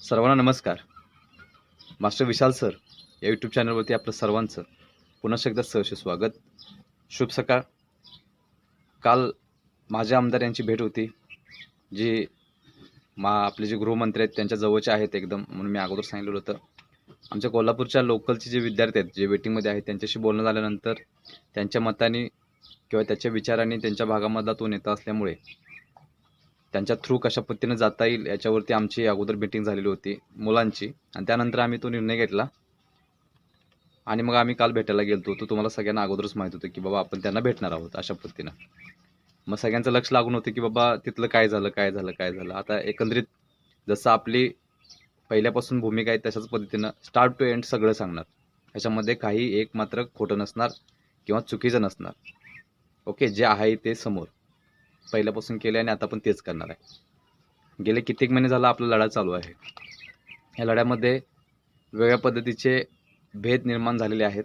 सर्वांना नमस्कार. Master Vishal sir या यूट्यूब चॅनलवरती आपलं सर्वांचं पुन्हा एकदा सहर्ष स्वागत. शुभ सकाळ. काल माझ्या आमदार यांची भेट होती जी मा आपले जे गृहमंत्री आहेत त्यांच्या जवळचे आहेत एकदम म्हणून मी अगोदर सांगितलेलं होतं. आमच्या कोल्हापूरच्या लोकलचे जे विद्यार्थी आहेत जे वेटिंगमध्ये आहेत त्यांच्याशी बोलणं झाल्यानंतर त्यांच्या मताने किंवा त्याच्या विचाराने त्यांच्या भागामधला तो नेता असल्यामुळे त्यांच्या थ्रू कशा पद्धतीनं जाता येईल याच्यावरती आमची अगोदर मीटिंग झालेली होती मुलांची. आणि त्यानंतर आम्ही तो निर्णय घेतला. आणि मग आम्ही काल भेटायला गेलो होतो तुम्हाला सगळ्यांना अगोदरच माहीत होतं की बाबा आपण त्यांना भेटणार आहोत अशा पद्धतीनं. मग सगळ्यांचं लक्ष लागून होतं की बाबा तिथलं काय झालं काय झालं काय झालं. आता एकंदरीत जसं आपली पहिल्यापासून भूमिका आहे तशाच पद्धतीनं स्टार्ट टू एंड सगळं सांगणार. ह्याच्यामध्ये काही एक मात्र खोटं नसणार किंवा चुकीचं नसणार. ओके? जे आहे ते समोर. पहिल्यापासून केले आणि आता पण तेच करणार आहे. गेले कित्येक महिने झाला आपला लढा चालू आहे. या लढ्यामध्ये वेगळ्या पद्धतीचे भेद निर्माण झालेले आहेत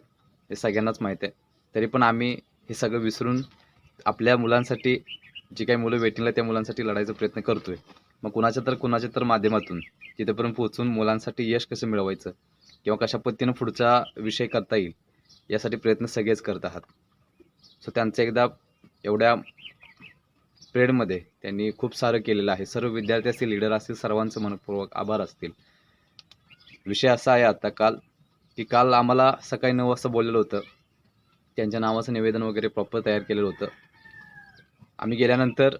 हे सगळ्यांनाच माहीत आहे. तरी पण आम्ही हे सगळं विसरून आपल्या मुलांसाठी जी काही मुलं वेटिंगला त्या मुलांसाठी लढायचा प्रयत्न करतोय. मग कुणाच्या तर कुणाच्या तर माध्यमातून तिथेपर्यंत पोहोचून मुलांसाठी यश कसं मिळवायचं किंवा कशा पद्धतीनं पुढचा विषय करता येईल यासाठी प्रयत्न सगळेच करत आहात. सो त्यांचं एकदा एवढ्या स्प्रेडमध्ये त्यांनी खूप सारं केलेलं आहे. सर्व विद्यार्थी असतील लीडर असतील सर्वांचं मनपूर्वक आभार असतील. विषय असा आहे आता काल की काल आम्हाला सकाळी नऊ वाजता बोललेलं होतं. त्यांच्या नावाचं निवेदन वगैरे प्रॉपर तयार केलेलं होतं. आम्ही गेल्यानंतर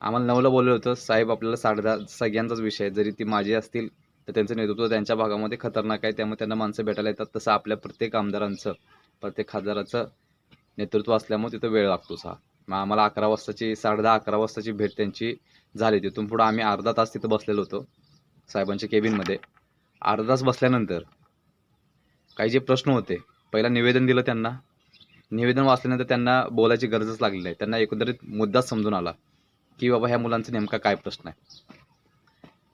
आम्हाला नऊला बोललेलं होतं साहेब आपल्याला साडे दहा सगळ्यांचाच विषय आहे. जरी ती माझी असतील तर त्यांचं नेतृत्व त्यांच्या भागामध्ये खतरनाक आहे. त्यामुळे त्यांना माणसं भेटायला येतात. तसं आपल्या प्रत्येक आमदारांचं प्रत्येक खासदाराचं नेतृत्व असल्यामुळे तिथं वेळ लागतोच हा. मग आम्हाला अकरा वाजताची साडे दहा अकरा वाजताची भेट त्यांची झाली. तिथून पुढं आम्ही अर्धा तास तिथं बसलेलो होतो साहेबांच्या केबिनमध्ये अर्धा तास बसल्यानंतर काही जे प्रश्न होते पहिला निवेदन दिलं त्यांना. निवेदन वाचल्यानंतर त्यांना बोलायची गरजच लागलेली आहे त्यांना एकंदरीत मुद्दाच समजून आला की बाबा ह्या मुलांचा नेमका काय प्रश्न आहे?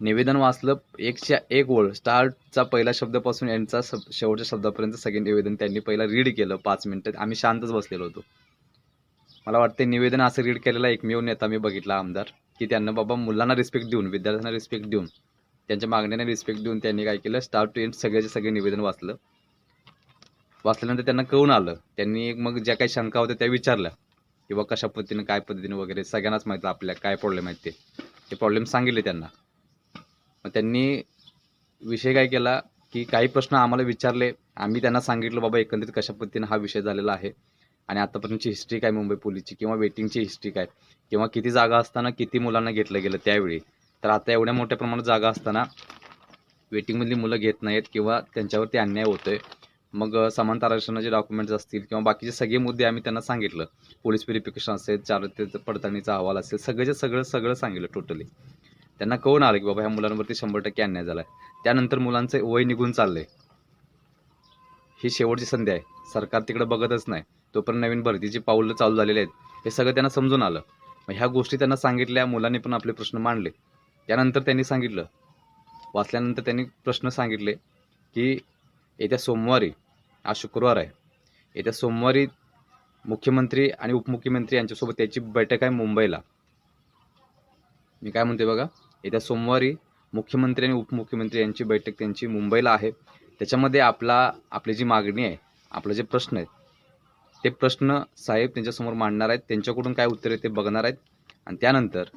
निवेदन वाचलं एकच्या एक ओळ स्टार्टचा पहिल्या शब्दापासून यांचा शेवटच्या शब्दापर्यंत सगळे निवेदन त्यांनी पहिला रीड केलं पाच मिनिटं. आम्ही शांतच बसलेलो होतो. मला वाटते निवेदन असं रीड केलेला एकमेव नेता मी बघितला आमदार. की त्यांना बाबा मुलांना रिस्पेक्ट देऊन विद्यार्थ्यांना रिस्पेक्ट देऊन त्यांच्या मागण्यांना रिस्पेक्ट देऊन त्यांनी काय केलं? स्टार्ट टू एंड सगळ्याचे सगळे निवेदन वाचलं. वाचल्यानंतर त्यांना कळून आलं. त्यांनी मग ज्या काही शंका होत्या त्या विचारल्या. किंवा कशा पद्धतीने काय पद्धतीने वगैरे सगळ्यांनाच माहिती आपल्या काय प्रॉब्लेम आहेत ते. ते प्रॉब्लेम सांगितले त्यांना. मग त्यांनी विषय काय केला? की काही प्रश्न आम्हाला विचारले. आम्ही त्यांना सांगितलं बाबा एकंदरीत कशा पद्धतीने हा विषय झालेला आहे? आणि आतापर्यंतची हिस्ट्री काय मुंबई पोलीसची किंवा वेटिंगची हिस्ट्री काय? किंवा किती जागा असताना किती मुलांना घेतलं गेलं त्यावेळी? तर आता एवढ्या मोठ्या प्रमाणात जागा असताना वेटिंगमधली मुलं घेत नाहीत किंवा त्यांच्यावरती अन्याय होतोय. मग समानता आरक्षणाचे डॉक्युमेंट्स असतील किंवा बाकीचे सगळे मुद्दे आम्ही त्यांना सांगितलं. पोलीस व्हेरिफिकेशन असेल चार पडताळणीचा अहवाल असेल सगळ्याचे सगळं सगळं सांगितलं टोटली त्यांना कळून आलं की बाबा ह्या मुलांवरती शंभर टक्के अन्याय झाला आहे त्यानंतर मुलांचं वय निघून चाललंय. ही शेवटची संधी आहे. सरकार तिकडे बघतच नाही. तोपर्यंत नवीन भरतीची पाऊलं चालू झालेली आहेत. हे सगळं त्यांना समजून आलं. मग ह्या गोष्टी त्यांना सांगितल्या मुलांनी पण आपले प्रश्न मांडले. त्यानंतर त्यांनी सांगितलं वाचल्यानंतर त्यांनी प्रश्न सांगितले की येत्या सोमवारी आज शुक्रवार आहे. येत्या सोमवारी मुख्यमंत्री आणि उपमुख्यमंत्री यांच्यासोबत त्याची बैठक आहे मुंबईला. मी काय म्हणते बघा येत्या सोमवारी मुख्यमंत्री आणि उपमुख्यमंत्री यांची बैठक त्यांची मुंबईला आहे. त्याच्यामध्ये आपला आपली जी मागणी आहे आपले जे प्रश्न आहेत ते प्रश्न साहेब त्यांच्यासमोर मांडणार आहेत त्यांच्याकडून काय उत्तर आहे ते बघणार आहेत. आणि त्यानंतर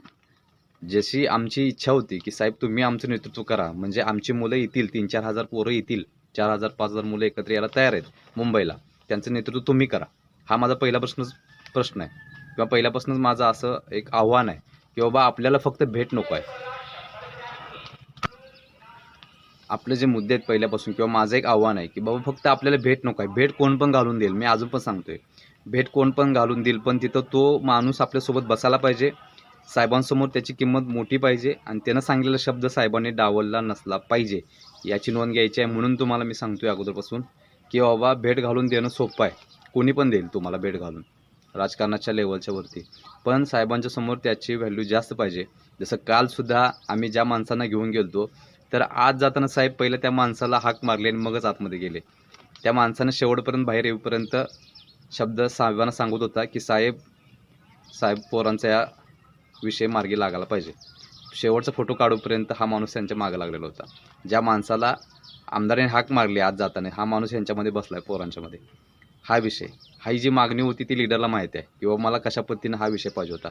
जशी आमची इच्छा होती की साहेब तुम्ही आमचं नेतृत्व करा म्हणजे आमची मुलं येतील तीन चार हजार पोरं येतील चार हजार पाच हजार मुलं एकत्र यायला तयार आहेत मुंबईला त्यांचं नेतृत्व तुम्ही करा. हा माझा पहिला प्रश्नच प्रश्न आहे. किंवा पहिल्यापासूनच माझं असं एक आव्हान आहे की बाबा आपल्याला फक्त भेट नको आहे. आपले जे मुद्दे आहेत पहिल्यापासून किंवा माझं एक आव्हान आहे की बाबा फक्त आपल्याला भेट नको आहे. भेट कोण पण घालून देईल. मी अजून पण सांगतोय. भेट कोण पण घालून देईल पण तिथं तो माणूस आपल्यासोबत बसायला पाहिजे. साहेबांसमोर त्याची किंमत मोठी पाहिजे आणि त्यानं सांगलेला शब्द साहेबांनी डावलला नसला पाहिजे. याची नोंद घ्यायची आहे म्हणून तुम्हाला मी सांगतोय अगोदरपासून की बाबा भेट घालून देणं सोपं आहे. कोणी पण देईल तुम्हाला भेट घालून. राजकारणाच्या लेवलच्या वरती. पण साहेबांच्या समोर त्याची व्हॅल्यू जास्त पाहिजे. जसं कालसुद्धा आम्ही ज्या माणसांना घेऊन गेलो तर आज जाताना साहेब पहिलं त्या माणसाला हाक मारले आणि मगच आतमध्ये गेले. त्या माणसानं शेवटपर्यंत बाहेर येऊपर्यंत शब्द साहेबांना सांगत होता की साहेब साहेब पोरांचा या विषय मार्गी लागायला पाहिजे. शेवटचा फोटो काढूपर्यंत हा माणूस त्यांच्या मागे लागलेला होता. ज्या माणसाला आमदाराने हाक मारली आज जाताना हा माणूस यांच्यामध्ये बसला आहे पोरांच्यामध्ये. हा विषय ही जी मागणी होती ती लिडरला माहिती आहे किंवा मला कशा पद्धतीनं हा विषय पाहिजे होता.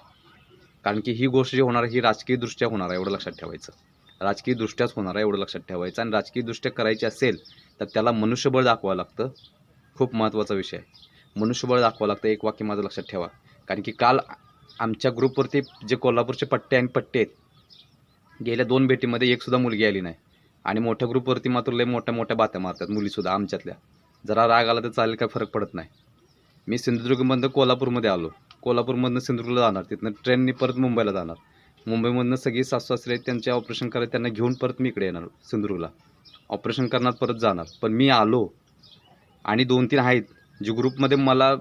कारण की ही गोष्ट जी होणार ही ही राजकीयदृष्ट्या होणार आहे एवढं लक्षात ठेवायचं. राजकीयदृष्ट्याच होणार आहे एवढं लक्षात ठेवायचं. आणि राजकीयदृष्ट्या करायची असेल तर त्याला मनुष्यबळ दाखवावं लागतं. खूप महत्त्वाचा विषय आहे. मनुष्यबळ दाखवावं लागतं एक वाक्य माझं लक्षात ठेवा. कारण की काल आमच्या ग्रुपवरती जे कोल्हापूरचे पट्टे आणि पट्टे आहेत गेल्या दोन भेटीमध्ये एकसुद्धा मुलगी आली नाही. आणि मोठ्या ग्रुपवरती मात्र लय मोठ्या मोठ्या बात्या मारतात मुलीसुद्धा आमच्यातल्या. जरा राग आला तर चालेल काय फरक पडत नाही. मी सिंधुदुर्गमधनं कोल्हापूरमध्ये आलो. कोल्हापूरमधनं सिंधुदुर्गला जाणार तिथनं ट्रेननी परत मुंबईला जाणार. मुंबईमधनं सगळी सासू आहेत, त्यांचे ऑपरेशन करायला त्यांना घेऊन परत मी इकडे येणार सिंधुदुर्गला. ऑपरेशन करणार परत जाणार. पण मी आलो आणि दोन तीन आहेत जी ग्रुपमध्ये मला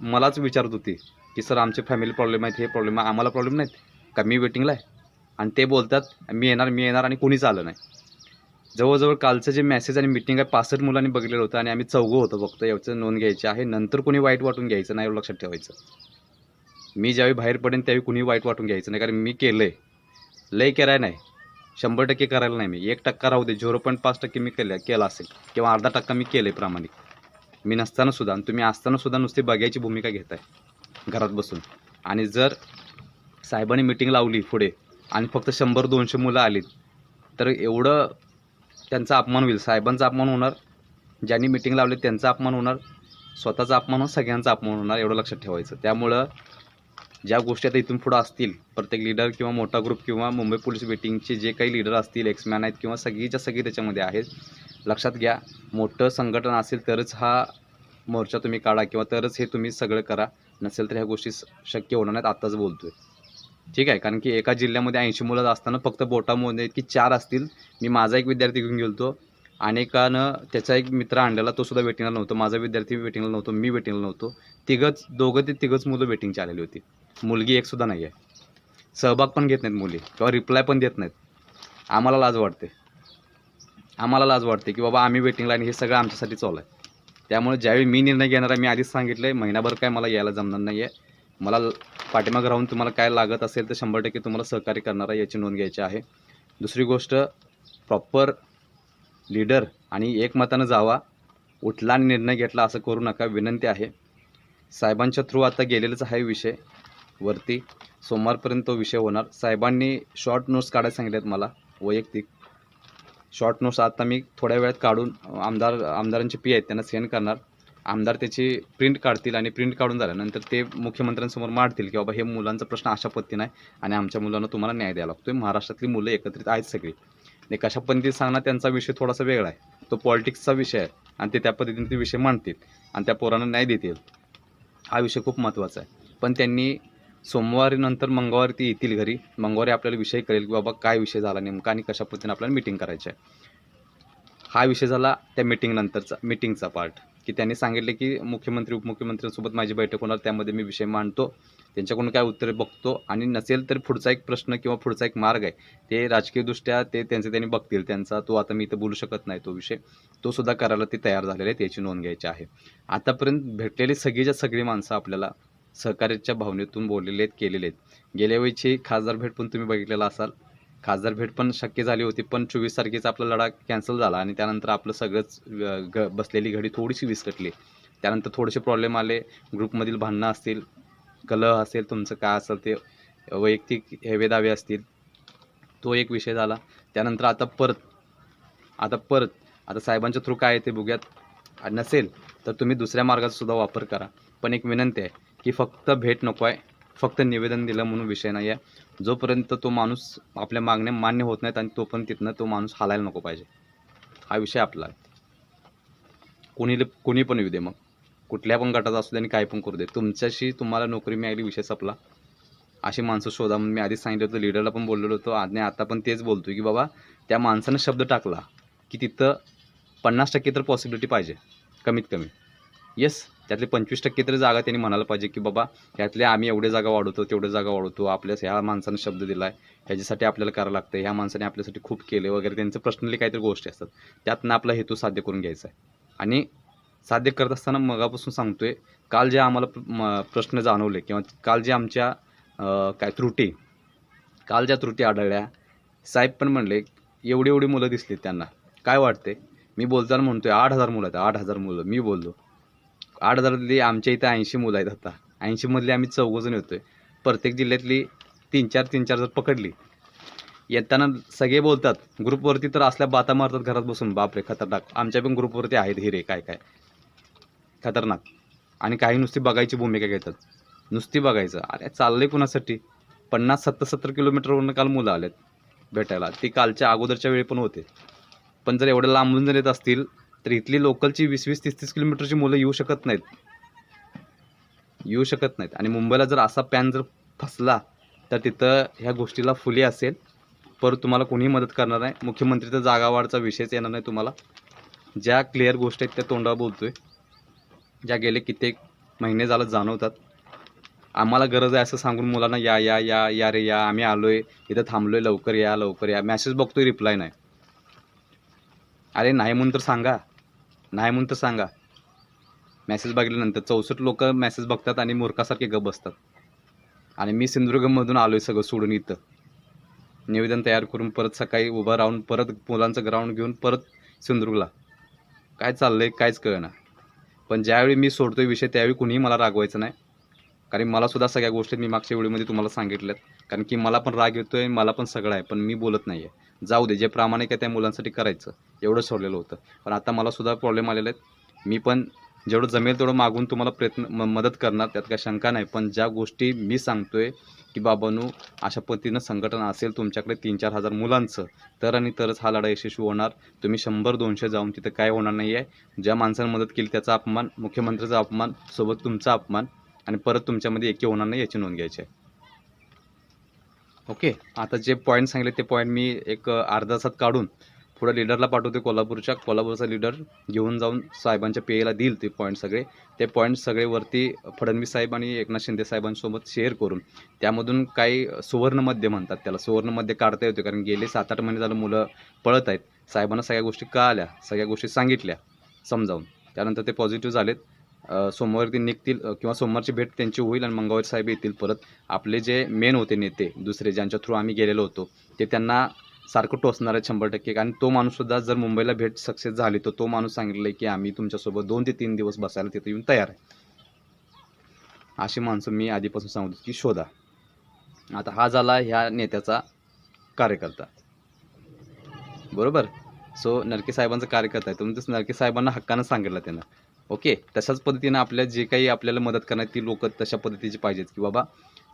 मलाच विचारत होती की सर आमचे फॅमिली प्रॉब्लेम आहेत हे प्रॉब्लेम आहे आम्हाला प्रॉब्लेम नाहीत का? मी वेटिंगला आहे. आणि ते बोलतात मी येणार मी येणार आणि कोणीच आलं नाही. जवळजवळ कालचं जे मेसेज आणि मिटिंग आहे पासष्ट मुलांनी बघितलेलं होतं आणि आम्ही चौघं होतो फक्त. याचं नोंद घ्यायची आहे. नंतर कोणी वाईट वाटून घ्यायचं नाही लक्षात ठेवायचं. मी ज्यावेळी बाहेर पडेन त्यावेळी कुणी वाईट वाटून घ्यायचं नाही कारण मी केलं आहे लय कराय नाही. शंभर टक्के करायला नाही मी. एक टक्का राहू दे झिरो पॉईंट पाच टक्के मी केलं केला असेल. किंवा अर्धा टक्का मी केलं आहे प्रामाणिक. मी नसताना सुद्धा आणि तुम्ही असताना सुद्धा नुसती बघायची भूमिका घेताय घरात बसून. आणि जर साहेबांनी मिटिंग लावली पुढे आणि फक्त शंभर दोनशे मुलं आलीत तर एवढं त्यांचा अपमान होईल. साहेबांचा अपमान होणार ज्यांनी मिटिंग लावली त्यांचा अपमान होणार स्वतःचा अपमान होणार सगळ्यांचा अपमान होणार एवढं लक्षात ठेवायचं. त्यामुळं ज्या गोष्टी आता इथून पुढं असतील प्रत्येक लीडर किंवा मोठा ग्रुप किंवा मुंबई पोलीस वेटिंगचे जे काही लीडर असतील एक्समॅन आहेत किंवा सगळीच्या सगळी त्याच्यामध्ये आहेत लक्षात घ्या मोठं संघटन असेल तरच हा मोर्चा तुम्ही काढा किंवा तरच हे तुम्ही सगळं करा नसेल तर ह्या गोष्टी शक्य होणार नाहीत आत्ताच बोलतोय. ठीक आहे? कारण की एका जिल्ह्यामध्ये ऐंशी मुलं असताना फक्त बोटामध्ये की चार असतील मी माझा एक विद्यार्थी घेऊन गेलतो अनेकानं त्याचा एक मित्र आणलेला तो सुद्धा वेटिंगला नव्हतो. माझा विद्यार्थी वेटिंगला नव्हतो मी वेटिंगला नव्हतो. तिघंच दोघं ते तिघंच मुलं वेटिंगची आलेली होती. मुलगी एकसुद्धा नाही आहे सहभाग पण घेत नाहीत मुली किंवा रिप्लाय पण देत नाहीत. आम्हाला लाज वाटते. आम्हाला लाज वाटते की बाबा आम्ही वेटिंगला आणि हे सगळं आमच्यासाठी चालू आहे. त्यामुळे ज्यावेळी मी निर्णय घेणार आहे मी आधीच सांगितलं आहे महिनाभर काय मला यायला जमणार नाही आहे मला पाठीमागं राहून तुम्हाला काय लागत असेल तर शंभर टक्के तुम्हाला सहकार्य करणार आहे याची नोंद घ्यायची आहे. दुसरी गोष्ट प्रॉपर लीडर आणि एकमतानं जावा उठला आणि निर्णय घेतला असं करू नका विनंती आहे. साहेबांच्या थ्रू आता गेलेलाच आहे विषय. वरती सोमवारपर्यंत तो विषय होणार. साहेबांनी शॉर्ट नोट्स काढायला सांगितल्यात मला वैयक्तिक. शॉर्ट नोट्स आता मी थोड्या वेळात काढून आमदार आमदारांचे पी आहेत त्यांना सेंड करणार. आमदार त्याची प्रिंट काढतील आणि प्रिंट काढून झाल्यानंतर ते मुख्यमंत्र्यांसमोर मांडतील की बाबा हे मुलांचा प्रश्न अशा पद्धतीनं आहे आणि आमच्या मुलांना तुम्हाला न्याय द्यावा लागतो महाराष्ट्रातली मुलं एकत्रित आहेत सगळी. आणि कशा पद्धतीने सांगणार त्यांचा विषय थोडासा वेगळा आहे. तो पॉलिटिक्सचा विषय आहे आणि ते त्या पद्धतीने ते विषय मांडतील आणि त्या पोरांना न्याय देतील. हा विषय खूप महत्त्वाचा आहे. पण त्यांनी सोमवारी नंतर मंगळवारी ती येतील घरी. मंगळवारी आपल्याला विषय कळेल की बाबा काय विषय झाला नेमका आणि कशा पद्धतीने आपल्याला मिटिंग करायची आहे. हा विषय झाला त्या मिटिंगनंतरचा मिटिंगचा पार्ट की त्यांनी सांगितले की मुख्यमंत्री उपमुख्यमंत्र्यांसोबत माझी बैठक होणार त्यामध्ये मी विषय मांडतो त्यांच्याकडून काय उत्तरे बघतो आणि नसेल तर पुढचा एक प्रश्न किंवा पुढचा एक मार्ग आहे. ते राजकीयदृष्ट्या ते त्यांचे त्यांनी बघतील. त्यांचा तो आता मी इथं बोलू शकत नाही तो विषय. तो सुद्धा करायला ते तयार झालेले आहेत याची नोंद घ्यायची आहे. आतापर्यंत भेटलेली सगळीच्या सगळी माणसं आपल्याला सहकार्याच्या भावनेतून बोललेले आहेत केलेले आहेत. गेल्या वेळीची खासदार भेट पण तुम्ही बघितलेला असाल. खासदार भेट पण शक्य झाली होती पण चोवीस तारखेचा आपला लढा कॅन्सल झाला आणि त्यानंतर आपलं सगळंच ग बसलेली घडी थोडीशी विस्कटली. त्यानंतर थोडेसे प्रॉब्लेम आले ग्रुपमधील भांडणं असतील कलह असेल तुमचं काय असेल ते वैयक्तिक हेवे दावे असतील तो एक विषय झाला. त्यानंतर आता परत आता परत आता साहेबांच्या थ्रू काय आहे ते बघूयात. नसेल तर तुम्ही दुसऱ्या मार्गाचा सुद्धा वापर करा. पण एक विनंती आहे की फक्त भेट नको आहे फक्त निवेदन दिलं म्हणून विषय नाही आहे जोपर्यंत तो माणूस आपल्या मागण्या मान्य होत नाहीत आणि तो पण तिथनं तो माणूस हालायला नको पाहिजे. हा विषय आपला आहे. कोणी कोणी पण येऊ दे मग. कुठल्या पण गटाचा असू दे आणि काय पण करू दे. तुमच्याशी तुम्हाला नोकरी मिळाली विषय संपला. अशी माणसं शोधा. म्हणून मी आधीच सांगितलं होतं लीडरला पण बोललेलो होतो. आणि आता पण तेच बोलतो की बाबा त्या माणसानं शब्द टाकला की तिथं पन्नास टक्के तर पॉसिबिलिटी पाहिजे कमीत कमी. येस त्यातले पंचवीस टक्के तरी जागा त्यांनी म्हणायला पाहिजे की बाबा ह्यातल्या आम्ही एवढे जागा वाढवतो तेवढे जागा वाढवतो. आपल्यास ह्या माणसानं शब्द दिला आहे ह्याच्यासाठी आपल्याला करावं लागतं ह्या माणसाने आपल्यासाठी खूप केले वगैरे. त्यांचं पर्सनली काहीतरी गोष्टी असतात. त्यातनं आपला हेतू साध्य करून घ्यायचा आहे. आणि साध्य करत असताना मगापासून सांगतोय काल जे आम्हाला प्र- म- प्रश्न जाणवले किंवा काल जे आमच्या काय त्रुटी काल ज्या त्रुटी आढळल्या साहेब पण म्हणले एवढी एवढी मुलं दिसली त्यांना. काय वाटते मी बोलताना म्हणतोय आठ हजार मुलं आहेत आठ हजार मुलं. मी बोललो आठ हजारातली आमच्या इथं ऐंशी मुलं आहेत आता. ऐंशीमधली आम्ही चौघजण आहे प्रत्येक जिल्ह्यातली तीन चार तीन चार जर पकडली येताना सगळे बोलतात ग्रुपवरती तर असल्या बाता मारतात घरात बसून. बापरे खतरनाक. आमच्या पण ग्रुपवरती आहेत हिरे काय काय. खतरनाक. आणि काही नुसती बघायची भूमिका घेतात. नुसती बघायचं. अरे चाललंय कुणासाठी? पन्नास सत्तर सत्तर किलोमीटरवरून काल मुलं आलेत भेटायला. ती कालच्या अगोदरच्या वेळी पण होते. पण जर एवढं लांबून जर येत असतील तर इथली लोकलची वीस वीस तीस तीस किलोमीटरची मुलं येऊ शकत नाहीत. येऊ शकत नाहीत. आणि मुंबईला जर असा पॅन जर फसला तर तिथं ह्या गोष्टीला फुली असेल. परत तुम्हाला कोणीही मदत करणार नाही. मुख्यमंत्री तर जागावाढचा विषयच येणार नाही तुम्हाला. ज्या क्लिअर गोष्टी आहेत त्या तोंडावर बोलतोय. ज्या गेले कित्येक महिने झालं जाणवतात. आम्हाला गरज आहे असं सांगून मुलांना या या या या रे या आम्ही आलोय. इथं थांबलोय लवकर या लवकर या. मेसेज बघतोय रिप्लाय नाही. अरे नाही म्हणून तर सांगा. नाही म्हणून तर सांगा. मेसेज बघितल्यानंतर चौसष्ट लोक मेसेज बघतात आणि मूर्खासारखे गप बसतात. आणि मी सिंधुदुर्गमधून आलो आहे सगळं सोडून इथं. निवेदन तयार करून परत सकाळी उभं राहून परत मुलांचं ग्राउंड घेऊन परत सिंधुदुर्गला. काय चाललं आहे काहीच कळना. पण ज्यावेळी मी सोडतोय विषय त्यावेळी कुणीही मला रागवायचं नाही. कारण मला सुद्धा सगळ्या गोष्टी मी मागच्या व्हिडिओमध्ये तुम्हाला सांगितल्यात. कारण की मला पण राग येतोय मला पण सगळं आहे पण मी बोलत नाही आहे जाऊ दे जे प्रामाणिक आहे त्या मुलांसाठी करायचं. एवढं सोडलेलं होतं. पण आता मला सुद्धा प्रॉब्लेम आलेले आहेत मी पण जेवढं जमेल तेवढं मागून तुम्हाला प्रयत्न म मदत करणार त्यात काही शंका नाही. पण ज्या गोष्टी मी सांगतोय की बाबांनो अशा पद्धतीनं संघटन असेल तुमच्याकडे तीन चार हजार मुलांचं तर आणि तरच हा लढा यशस्वी होणार. तुम्ही शंभर दोनशे जाऊन तिथं काय होणार नाही आहे ज्या माणसानं मदत केली त्याचा अपमान मुख्यमंत्र्याचा अपमान सोबत तुमचा अपमान आणि परत तुमच्यामध्ये एकी होणार नाही याची नोंद घ्यायची आहे. ओके आता जे पॉईंट सांगितले ते पॉईंट मी एक अर्धा तासात काढून पुढे लिडरला पाठवते कोल्हापूरच्या. कोल्हापूरचा लिडर घेऊन जाऊन साहेबांच्या पेयला देईल ते पॉईंट सगळे. ते पॉईंट सगळेवरती फडणवीस साहेब आणि एकनाथ शिंदे साहेबांसोबत शेअर करून त्यामधून काही सुवर्णमध्य म्हणतात त्याला. सुवर्णमध्य काढता येते कारण गेले सात आठ महिने झालं मुलं पळत आहेत. साहेबांना सगळ्या गोष्टी कळाल्या सगळ्या गोष्टी सांगितल्या समजावून. त्यानंतर ते पॉझिटिव्ह झालेत. सोमवारी ते निघतील किंवा सोमवारची भेट त्यांची होईल आणि मंगळवारी साहेब येतील परत. आपले जे मेन होते नेते दुसरे ज्यांच्या थ्रू आम्ही गेलेलो होतो ते त्यांना सारखं टोचणार आहे शंभर टक्के. आणि तो माणूससुद्धा जर मुंबईला भेट सक्सेस झाली तर तो माणूस सांगितलं की आम्ही तुमच्यासोबत दोन ते तीन दिवस बसायला तिथे येऊन तयार आहे. अशी माणसं मी आधीपासून सांगतो की शोधा. आता हा झाला ह्या नेत्याचा कार्यकर्ता. बरोबर? सो नरके साहेबांचा कार्यकर्ता आहे. तुम्ही तसं नरके साहेबांना हक्कानं सांगितलं त्यांना. ओके तशाच पद्धतीनं आपल्या जे काही आपल्याला मदत करणार ती लोक तशा पद्धतीची पाहिजेत की बाबा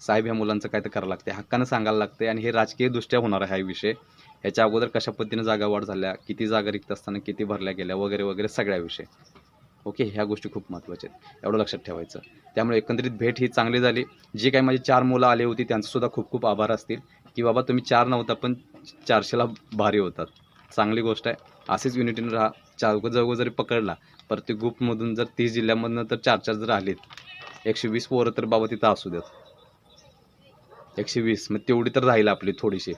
साहेब ह्या मुलांचं काय तर करायला लागते हक्कानं सांगायला लागते आणि हे राजकीयदृष्ट्या होणार आहे हा विषय. ह्याच्या अगोदर कशा पद्धतीनं जागा वाढ झाल्या किती जागा रिक्त असताना किती भरल्या गेल्या वगैरे वगैरे सगळ्या विषय. ओके ह्या गोष्टी खूप महत्त्वाच्या आहेत. एवढं लक्षात ठेवायचं. त्यामुळे एकंदरीत भेट ही चांगली झाली. जी काही माझी चार मुलं आली होती त्यांचंसुद्धा खूप खूप आभार असतील की बाबा तुम्ही चार नव्हता पण चारशेला भारी होतात. चांगली गोष्ट आहे. असेच युनिटीनं राहा. चार जवळ जरी पकडला प्रत्येक ग्रुपमधून जर तीस जिल्ह्यामधनं तर चार चार जर आलेत एकशे वीस पोरं तर बाबा तिथं असू देत. एकशे वीस मग तेवढी तर राहील आपली थोडीशी.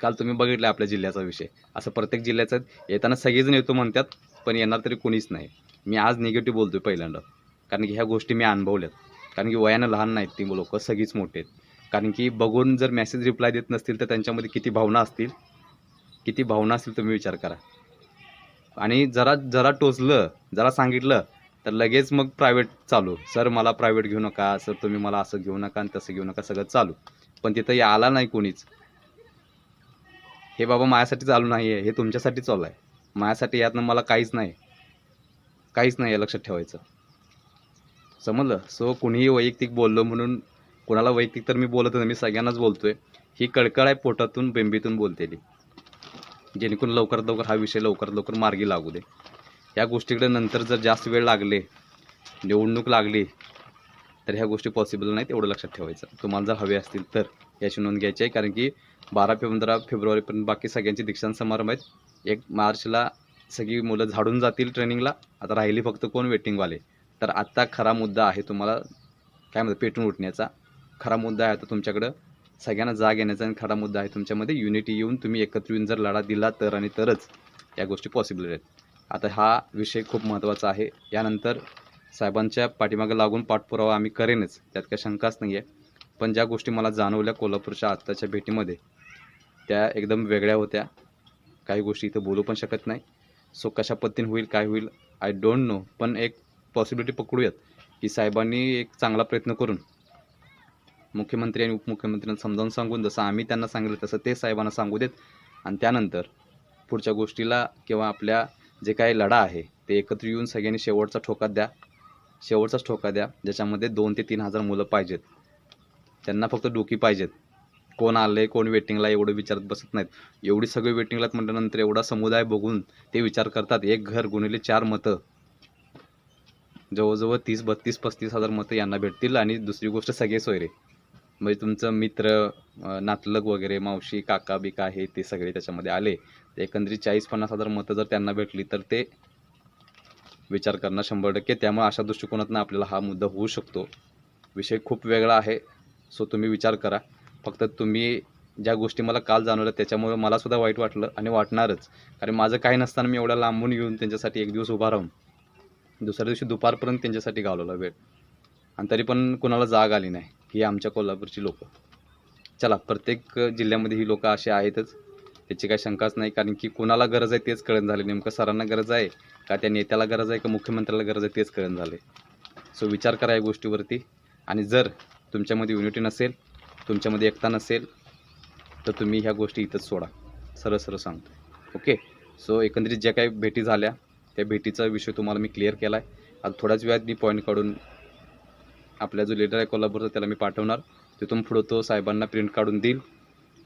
काल तुम्ही बघितलं आपल्या जिल्ह्याचा विषय. असं प्रत्येक जिल्ह्याचा येताना सगळेजण येतो म्हणतात पण येणार तरी कोणीच नाही. मी आज निगेटिव्ह बोलतोय पहिल्यांदा. कारण की ह्या गोष्टी मी अनुभवल्यात. कारण की वयानं लहान नाहीत ती लोकं सगळीच मोठे आहेत. कारण की बघून जर मेसेज रिप्लाय देत नसतील तर त्यांच्यामध्ये किती भावना असतील. किती भावना असतील तुम्ही विचार करा. आणि जरा जरा टोचलं जरा सांगितलं तर लगेच मग प्रायव्हेट चालू. सर मला प्रायव्हेट घेऊ नका सर तुम्ही मला असं घेऊ नका आणि तसं घेऊ नका सगळं चालू. पण तिथं आला नाही कोणीच. हे बाबा माझ्यासाठी चालू नाही आहे हे तुमच्यासाठी चालू आहे. माझ्यासाठी यातनं मला काहीच नाही काहीच नाही आहे लक्षात ठेवायचं. समजलं? सो कुणीही वैयक्तिक बोललो म्हणून कोणाला वैयक्तिक तर मी बोलत नाही मी सगळ्यांनाच बोलतोय. ही कळकळ आहे पोटातून बेंबीतून बोलतेली. जेणेकरून लवकरात लवकर हा विषय लवकरात लवकर मार्गी लागू दे. या गोष्टीकडे नंतर जर जास्त वेळ लागले निवडणूक लागली तर ह्या गोष्टी पॉसिबल नाहीत एवढं लक्षात ठेवायचं. तुम्हाला जर हवे असतील तर याची नोंद घ्यायची आहे. कारण की बारा पंधरा फेब्रुवारीपर्यंत बाकी सगळ्यांचे दीक्षांत समारंभ आहेत. एक मार्चला सगळी मुलं झाडून जातील ट्रेनिंगला. आता राहिली फक्त कोण वेटिंगवाले? तर आत्ता खरा मुद्दा आहे तुम्हाला काय म्हणतात पेटून उठण्याचा. खरा मुद्दा आहे आता तुमच्याकडं. सगळ्यांना जाग येण्याचा आणि खरा मुद्दा आहे. तुमच्यामध्ये युनिटी येऊन तुम्ही एकत्र येऊन जर लढा दिला तर आणि तरच या गोष्टी पॉसिबल आहेत. आता हा विषय खूप महत्त्वाचा आहे. यानंतर साहेबांच्या पाठीमागं लागून पाठपुरावा आम्ही करेनच. त्यात काही शंकाच नाही आहे पण ज्या गोष्टी मला जाणवल्या कोल्हापूरच्या आत्ताच्या भेटीमध्ये त्या एकदम वेगळ्या होत्या. काही गोष्टी इथं बोलू पण शकत नाही. सो कशा पद्धतीने होईल काय होईल आय डोंट नो पण एक पॉसिबिलिटी पकडूयात की साहेबांनी एक चांगला प्रयत्न करून मुख्यमंत्री आणि उपमुख्यमंत्र्यांना समजावून सांगून जसं आम्ही त्यांना सांगितलं तसं ते साहेबांना सांगू देत. आणि त्यानंतर पुढच्या गोष्टीला किंवा आपल्या जे काही लढा आहे ते एकत्र येऊन सगळ्यांनी शेवटचा ठोका द्या. शेवटचाच ठोका द्या ज्याच्यामध्ये दोन ते तीन हजार मुलं पाहिजेत. त्यांना फक्त डोकी पाहिजेत. कोण आलं आहे कोण वेटिंगला एवढं विचारत बसत नाहीत. एवढी सगळी वेटिंगला म्हटल्यानंतर एवढा समुदाय बघून ते विचार करतात. एक घर गुणिले चार मतं. जवळजवळ तीस बत्तीस पस्तीस हजार मतं यांना भेटतील आणि दुसरी गोष्ट सगळे सोयरे. म्हणजे तुमचं मित्र नातलग वगैरे मावशी काका बिका आहे ते सगळे त्याच्यामध्ये आले. तर एकंदरीत चाळीस पन्नास हजार मतं जर त्यांना भेटली तर ते विचार करणं शंभर टक्के. त्यामुळे अशा दृष्टिकोनातून आपल्याला हा मुद्दा होऊ शकतो. विषय खूप वेगळा आहे सो तुम्ही विचार करा. फक्त तुम्ही ज्या गोष्टी मला काल जाणवल्या त्याच्यामुळे मलासुद्धा वाईट वाटलं आणि वाटणारच. कारण माझं काही नसताना मी एवढ्या लांबून येऊन त्यांच्यासाठी एक दिवस उभा राहून दुसऱ्या दिवशी दुपारपर्यंत त्यांच्यासाठी घालवला वेळ. आणि तरी पण कुणाला जाग आली नाही. ही आमच्या कोल्हापूरची लोक. चला प्रत्येक जिल्ह्यामध्ये ही लोक असे आहेतच. त्याची काही शंकाच नाही कारण की कुणाला गरज आहे तेच कळण झाले नेमकं सरांना गरज आहे का त्या नेत्याला गरज आहे का मुख्यमंत्र्याला गरज आहे तेच कळण झाले सो विचार करा या गोष्टीवरती. आणि जर तुमच्यामध्ये युनिटी नसेल तुमच्यामध्ये एकता नसेल तर तुम्ही ह्या गोष्टी इथंच सोडा. सरळ सरळ सांगतो ओके सो एकंदरीत ज्या काही भेटी झाल्या त्या भेटीचा विषय तुम्हाला मी क्लिअर केला आहे आता थोड्याच वेळात मी पॉईंट काढून आपला जो लीडर आहे कोल्हापूरचा त्याला मी पाठवणार. तिथून पुढं तो साहेबांना प्रिंट काढून देईल.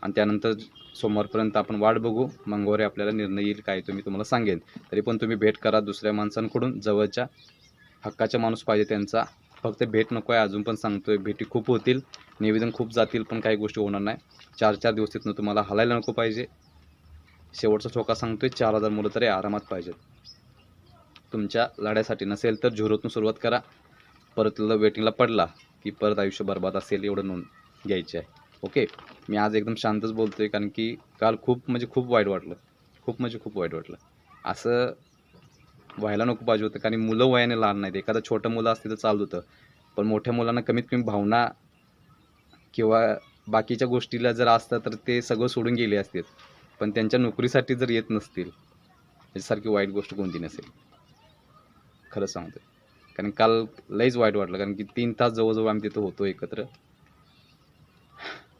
आणि त्यानंतर सोमवारपर्यंत आपण वाट बघू. मंगळवारी आपल्याला निर्णय येईल काय तो मी तुम्हाला सांगेन. तरी पण तुम्ही भेट करा दुसऱ्या माणसांकडून. जवळच्या हक्काचा माणूस पाहिजे त्यांचा. फक्त भेट नको आहे अजून पण सांगतोय भेटी खूप होतील. निवेदन खूप जातील पण काही गोष्टी होणार नाही. चार चार दिवस तिथनं तुम्हाला हलायला नको पाहिजे. शेवटचा ठोका सांगतोय चार हजार मुलं तरी आरामात पाहिजेत. तुमच्या लढ्यासाठी नसेल तर झुरोतून सुरुवात करा. परत वेटिंगला पडला की परत आयुष्य बरबाद असेल एवढं नोंद घ्यायची आहे. ओके मी आज एकदम शांतच बोलतोय कारण की काल खूप म्हणजे खूप वाईट वाटलं. खूप म्हणजे खूप वाईट वाटलं. असं व्हायला नको पाहिजे होतं कारण मुलं वयाने लहान नाहीत. एखादं छोटं मुलं असते तर चालत होतं. पण मोठ्या मुलांना कमीत कमी भावना किंवा बाकीच्या गोष्टीला जर असतं तर ते सगळं सोडून गेले असतील पण त्यांच्या नोकरीसाठी जर येत नसतील याच्यासारखी वाईट गोष्ट कोणती नसेल? खरं सांगतो कारण काल लईच वाईट वाटलं कारण की तीन तास जवळजवळ आम्ही तिथं होतो एकत्र.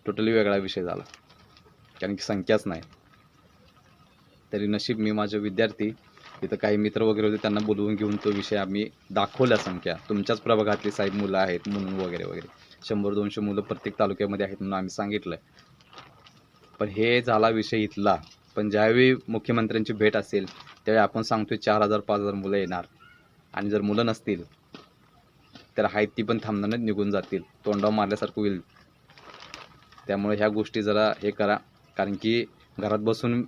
टोटली वेगळा विषय झाला. कारण की संख्याच नाही. तरी नशीब मी माझे विद्यार्थी तिथं काही मित्र वगैरे होते त्यांना बोलवून घेऊन तो विषय आम्ही दाखवला संख्या. तुमच्याच प्रभागातली साहेब मुलं आहेत म्हणून वगैरे वगैरे. शंभर दोनशे मुलं प्रत्येक तालुक्यामध्ये आहेत म्हणून आम्ही सांगितलं पण हे झाला विषय इथला. पण ज्यावेळी मुख्यमंत्र्यांची भेट असेल त्यावेळी आपण सांगतोय चार हजार पाच हजार मुलं येणार. आणि जर मुलं नसतील तर आहेत ती पण थांबणार निघून जातील. तोंडावर मारल्यासारखं होईल. त्यामुळे ह्या गोष्टी जरा हे करा. कारण की घरात बसून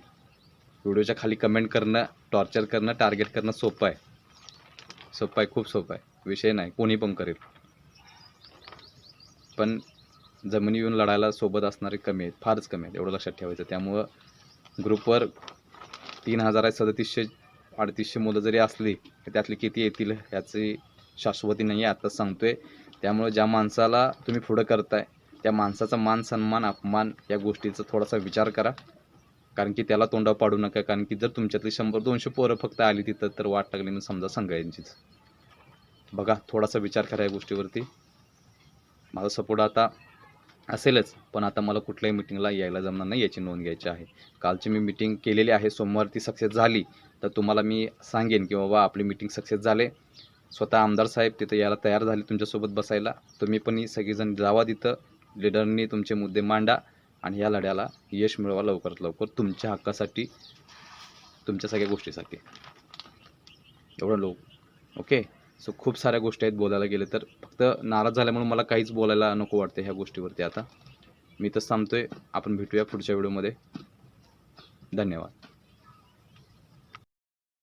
व्हिडिओच्या खाली कमेंट करणं टॉर्चर करणं टार्गेट करणं सोपं आहे. सोपं आहे खूप सोपं आहे. विषय नाही कोणी पण करेल. पण जमिनी येऊन लढायला सोबत असणारे कमी आहेत फारच कमी आहेत एवढं लक्षात ठेवायचं. त्यामुळं ग्रुपवर तीन हजार आहे सदतीसशे अडतीसशे मुलं जरी असली तर त्यातली किती येतील ह्याची शाश्वती नाही आहे आत्ताच सांगतोय. त्यामुळे ज्या माणसाला तुम्ही पुढं करताय त्या माणसाचा मान सन्मान अपमान या गोष्टीचा थोडासा विचार करा. कारण की त्याला तोंडावर पाडू नका. कारण की जर तुमच्यातली शंभर दोनशे पोरं फक्त आली तिथं तर वाट लागली म्हणून समजा सगळ्यांचीच बघा थोडासा विचार करा या गोष्टीवरती. माझा सपोर्ट आता असेलच. पण आता मला कुठल्याही मिटिंगला यायला जमणार नाही याची नोंद घ्यायची आहे. कालची मी मिटिंग केलेली आहे सोमवार ती सक्सेस झाली तर तुम्हाला मी सांगेन की बाबा आपली मिटिंग सक्सेस झाले. स्वतः आमदार साहेब तिथं यायला तयार झाले तुमच्यासोबत बसायला. तुम्ही पण ही सगळीजण जावा तिथं. लिडरनी तुमचे मुद्दे मांडा आणि या लढ्याला यश मिळवा लवकरात लवकर तुमच्या हक्कासाठी तुमच्या सगळ्या गोष्टीसाठी. एवढं लोक. ओके सो खूप साऱ्या गोष्टी आहेत बोलायला गेले तर. फक्त नाराज झाल्यामुळे मला काहीच बोलायला नको वाटते ह्या गोष्टीवरती आता. मी तर आहे आपण भेटूया पुढच्या व्हिडिओमध्ये. धन्यवाद.